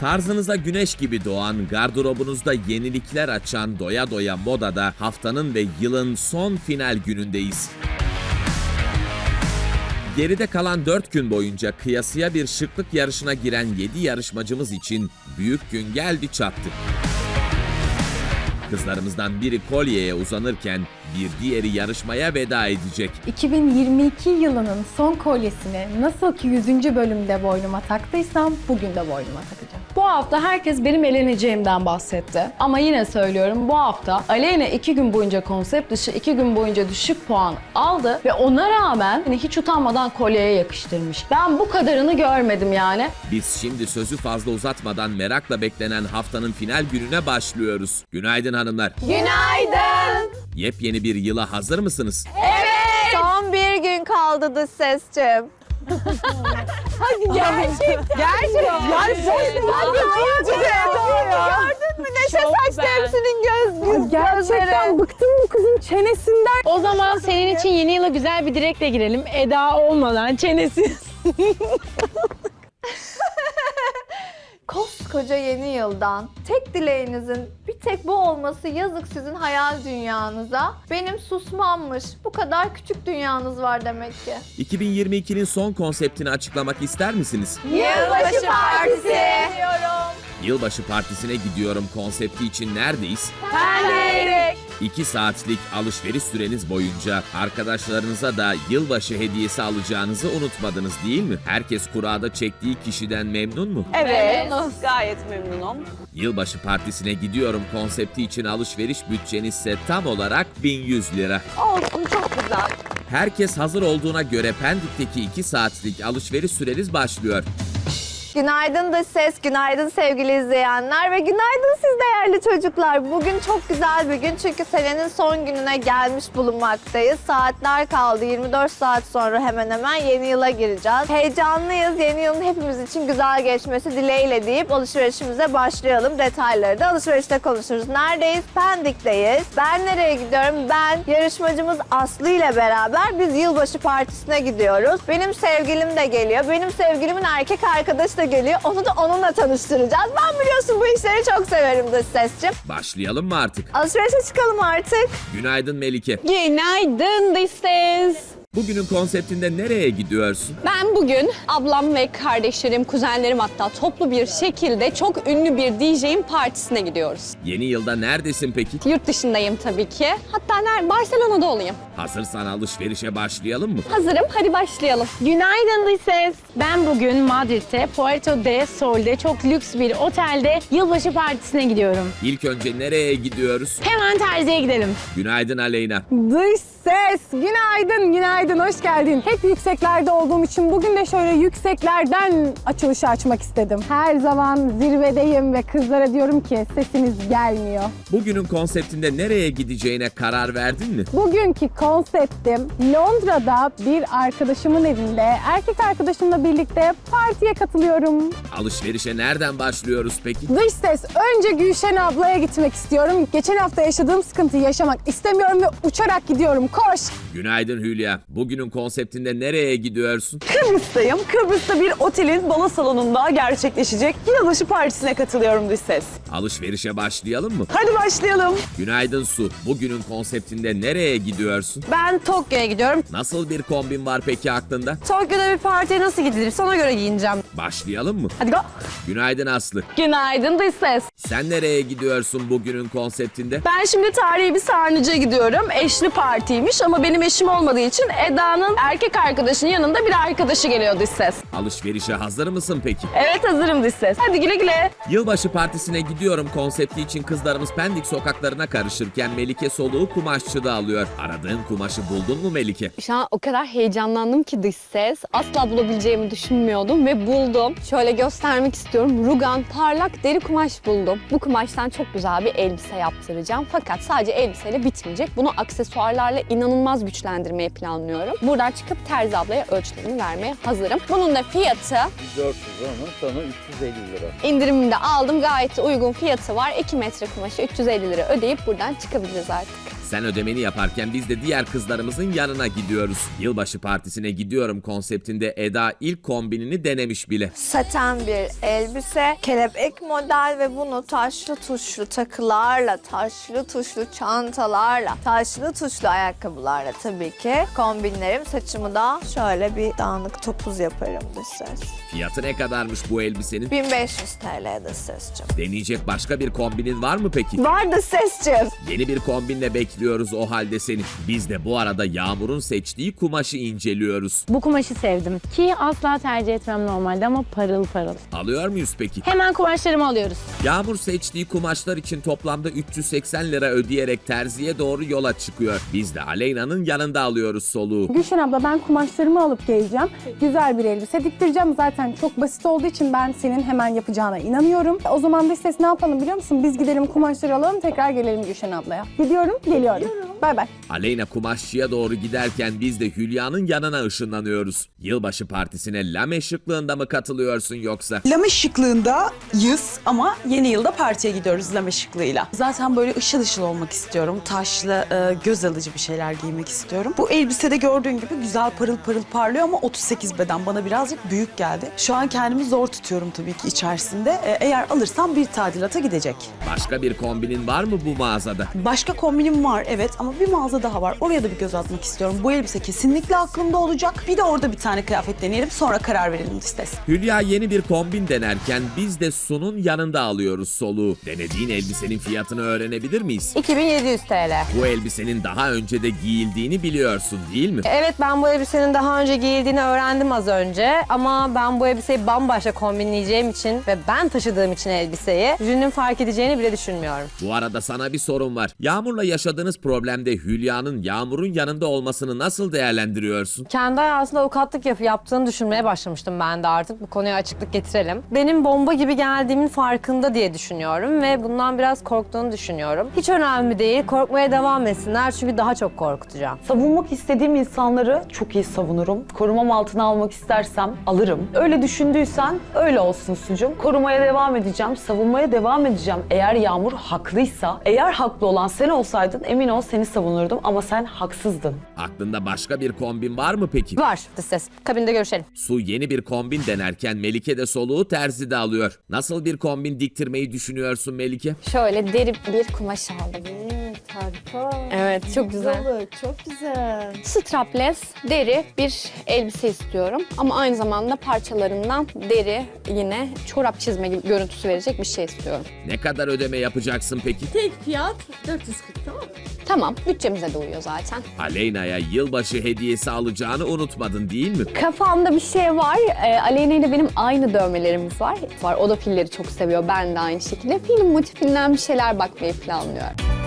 Tarzınıza güneş gibi doğan, gardırobunuzda yenilikler açan doya doya modada haftanın ve yılın son final günündeyiz. Geride kalan 4 gün boyunca kıyasıya bir şıklık yarışına giren 7 yarışmacımız için büyük gün geldi çattı. Kızlarımızdan biri kolyeye uzanırken bir diğeri yarışmaya veda edecek. 2022 yılının son kolyesini nasıl ki 100. bölümde boynuma taktıysam bugün de boynuma takacağım. Bu hafta herkes benim eleneceğimden bahsetti. Ama yine söylüyorum bu hafta Aleyna iki gün boyunca konsept dışı, iki gün boyunca düşük puan aldı. Ve ona rağmen hani hiç utanmadan kolyeye yakıştırmış. Ben bu kadarını görmedim yani. Biz şimdi sözü fazla uzatmadan merakla beklenen haftanın final gününe başlıyoruz. Günaydın hanımlar. Günaydın. Yepyeni bir yıla hazır mısınız? Son bir gün kaldı dış sesçim. Hadi gerçekten. Gerçekten. Yani Gördün mü neşe saçtı hepsinin göz, göz Gerçekten bıktım bu kızın çenesinden. O zaman senin için yeni yıla güzel bir dilekle girelim. Eda olmadan çenesiz. Koskoca yeni yıldan tek dileğinizin bir tek bu olması yazık sizin hayal dünyanıza. Benim susmammış. Bu kadar küçük dünyanız var demek ki. 2022'nin son konseptini açıklamak ister misiniz? Yılbaşı partisi. Yılbaşı partisine gidiyorum konsepti için neredeyiz? Pendik. 2 saatlik alışveriş süreniz boyunca arkadaşlarınıza da yılbaşı hediyesi alacağınızı unutmadınız değil mi? Herkes kurada çektiği kişiden memnun mu? Evet, gayet memnunum. Yılbaşı partisine gidiyorum konsepti için alışveriş bütçeniz ise tam olarak 1100 lira. Olsun, çok güzel. Herkes hazır olduğuna göre Pendik'teki 2 saatlik alışveriş süreniz başlıyor. Günaydın da ses, günaydın sevgili izleyenler ve günaydın siz değerli çocuklar. Bugün çok güzel bir gün çünkü senenin son gününe gelmiş bulunmaktayız. Saatler kaldı, 24 saat sonra hemen hemen yeni yıla gireceğiz. Heyecanlıyız, yeni yılın hepimiz için güzel geçmesi dileğiyle deyip alışverişimize başlayalım. Detayları da alışverişte konuşuruz. Neredeyiz? Pendik'teyiz. Ben nereye gidiyorum? Ben yarışmacımız Aslı ile beraber biz yılbaşı partisine gidiyoruz. Benim sevgilim de geliyor. Benim sevgilimin erkek arkadaşı da geliyor. Onu da onunla tanıştıracağız. Ben biliyorsun bu işleri çok severim dış sesçim. Başlayalım mı artık? Alışverişe çıkalım artık. Günaydın Melike. Günaydın this is. Bugünün konseptinde nereye gidiyorsun? Ben bugün ablam ve kardeşlerim, kuzenlerim hatta toplu bir şekilde çok ünlü bir DJ'in partisine gidiyoruz. Yeni yılda neredesin peki? Yurt dışındayım tabii ki. Hatta ner Barcelona'da olayım. Hazırsan alışverişe başlayalım mı? Hazırım, hadi başlayalım. Günaydın Lises. Ben bugün Madrid'de Puerto de Sol'de çok lüks bir otelde yılbaşı partisine gidiyorum. İlk önce nereye gidiyoruz? Hemen terziye gidelim. Günaydın Aleyna. Dış ses, günaydın, günaydın, hoş geldin. Hep yükseklerde olduğum için bugün de şöyle yükseklerden açılışı açmak istedim. Her zaman zirvedeyim ve kızlara diyorum ki sesiniz gelmiyor. Bugünün konseptinde nereye gideceğine karar verdin mi? Bugünkü konseptim Londra'da bir arkadaşımın evinde erkek arkadaşımla birlikte partiye katılıyorum. Alışverişe nereden başlıyoruz peki? Dış ses, önce Gülşen ablaya gitmek istiyorum. Geçen hafta yaşadığım sıkıntıyı yaşamak istemiyorum ve uçarak gidiyorum. Koş! Günaydın Hülya. Bugünün konseptinde nereye gidiyorsun? Kıbrıs'tayım. Kıbrıs'ta bir otelin balo salonunda gerçekleşecek yılbaşı partisine katılıyorum dış ses. Alışverişe başlayalım mı? Hadi başlayalım. Günaydın Su. Bugünün konseptinde nereye gidiyorsun? Ben Tokyo'ya gidiyorum. Nasıl bir kombin var peki aklında? Tokyo'da bir partiye nasıl gidilir? Ona göre giyineceğim. Başlayalım mı? Hadi go. Günaydın Aslı. Günaydın dış ses. Sen nereye gidiyorsun bugünün konseptinde? Ben şimdi tarihi bir sarnıca gidiyorum. Eşli partiymiş ama benim eşim olmadığı için Eda'nın erkek arkadaşının yanında bir arkadaşı geliyor dış ses. Alışverişe hazır mısın peki? Evet hazırım dış ses. Hadi güle güle. Yılbaşı partisine gidiyorum konsepti için kızlarımız Pendik sokaklarına karışırken Melike soluğu kumaşçıda alıyor. Aradığın kumaşı buldun mu Melike? Şu an o kadar heyecanlandım ki dış ses. Asla bulabileceğimi düşünmüyordum ve buldum. Şöyle göstermek istiyorum. Rugan parlak deri kumaş buldum. Bu kumaştan çok güzel bir elbise yaptıracağım. Fakat sadece elbiseyle bitmeyecek. Bunu aksesuarlarla inanılmaz güçlendirmeyi planlıyorum. Buradan çıkıp Terzi ablaya ölçülerimi vermeye hazırım. Bunun da fiyatı 400 ama sana 350 lira. indirimimde aldım. Gayet de uygun fiyatı var. 2 metre kumaşı 350 lira ödeyip buradan çıkabiliriz artık. Sen ödemeni yaparken biz de diğer kızlarımızın yanına gidiyoruz. Yılbaşı partisine gidiyorum konseptinde Eda ilk kombinini denemiş bile. Saten bir elbise, kelebek model ve bunu taşlı tuşlu takılarla, taşlı tuşlu çantalarla, taşlı tuşlu ayakkabılarla tabii ki kombinlerim. Saçımı da şöyle bir dağınık topuz yaparım dış ses. Fiyatı ne kadarmış bu elbisenin? 1500 TL dış sesçim. Deneyecek başka bir kombinin var mı peki? Var da sesçim. Yeni bir kombinle bekliyoruz o halde seni. Biz de bu arada Yağmur'un seçtiği kumaşı inceliyoruz. Bu kumaşı sevdim ki asla tercih etmem normalde ama parıl parıl. Alıyor muyuz peki? Hemen kumaşlarımı alıyoruz. Yağmur seçtiği kumaşlar için toplamda 380 lira ödeyerek terziye doğru yola çıkıyor. Biz de Aleyna'nın yanında alıyoruz soluğu. Gülşen abla ben kumaşlarımı alıp geleceğim. Güzel bir elbise diktireceğim. Zaten çok basit olduğu için ben senin hemen yapacağına inanıyorum. O zaman dış ses ne yapalım biliyor musun? Biz gidelim kumaşları alalım tekrar gelelim Gülşen ablaya. Gidiyorum geliyorum. Gidiyorum. Bay bay. Aleyna kumaşçıya doğru giderken biz de Hülya'nın yanına ışınlanıyoruz. Yılbaşı partisine lame şıklığında mı katılıyorsun yoksa? Lame şıklığında yız ama yeni yılda partiye gidiyoruz lame şıklığıyla. Zaten böyle ışıl ışıl olmak istiyorum. Taşlı, e, göz alıcı bir şeyler giymek istiyorum. Bu elbisede gördüğün gibi güzel parıl parıl parlıyor ama 38 beden bana birazcık büyük geldi. Şu an kendimi zor tutuyorum tabii ki içerisinde. E, eğer alırsam bir tadilata gidecek. Başka bir kombinin var mı bu mağazada? Başka kombinim var evet ama bir mağaza daha var. Oraya da bir göz atmak istiyorum. Bu elbise kesinlikle aklımda olacak. Bir de orada bir tane kıyafet deneyelim sonra karar verelim istes. Hülya yeni bir kombin denerken biz de Su'nun yanında alıyoruz soluğu. Denediğin elbisenin fiyatını öğrenebilir miyiz? 2700 TL. Bu elbisenin daha önce de giyildiğini biliyorsun değil mi? Evet ben bu elbisenin daha önce giyildiğini öğrendim az önce. Ama ben bu elbiseyi bambaşka kombinleyeceğim için ve ben taşıdığım için elbiseyi jürinin fark edeceğini bile düşünmüyorum. Bu arada sana bir sorum var. Yağmur'la yaşadığınız problemde Hülya'nın Yağmur'un yanında olmasını nasıl değerlendiriyorsun? Kendi hayatında avukatlık yap yaptığını düşünmeye başlamıştım ben de artık. Bu konuya açıklık getirelim. Benim bomba gibi geldiğimin farkında diye düşünüyorum ve bundan biraz korktuğunu düşünüyorum. Hiç önemli değil. Korkmaya devam etsinler çünkü daha çok korkutacağım. Savunmak istediğim insanları çok iyi savunurum. Korumam altına almak istersem alırım. Öyle düşündüysen öyle olsun sucum. Korumaya devam edeceğim, savunmaya devam edeceğim. Eğer Yağmur haklıysa, eğer haklı olan sen olsaydın emin ol seni savunurdum ama sen haksızdın. Aklında başka bir kombin var mı peki? Var ses. Kabinde görüşelim. Su yeni bir kombin denerken Melike de soluğu terzide alıyor. Nasıl bir kombin diktirmeyi düşünüyorsun Melike? Şöyle deri bir kumaş aldım. Evet çok güzel. Çok güzel. Strapless deri bir elbise istiyorum. Ama aynı zamanda parçalarından deri yine çorap çizme gibi görüntüsü verecek bir şey istiyorum. Ne kadar ödeme yapacaksın peki? Tamam bütçemize de uyuyor zaten. Aleyna'ya yılbaşı hediyesi alacağını unutmadın değil mi? Kafamda bir şey var. Ee, Aleyna ile benim aynı dövmelerimiz var. var. O da filleri çok seviyor. Ben de aynı şekilde. Film motifinden bir şeyler bakmayı planlıyorum.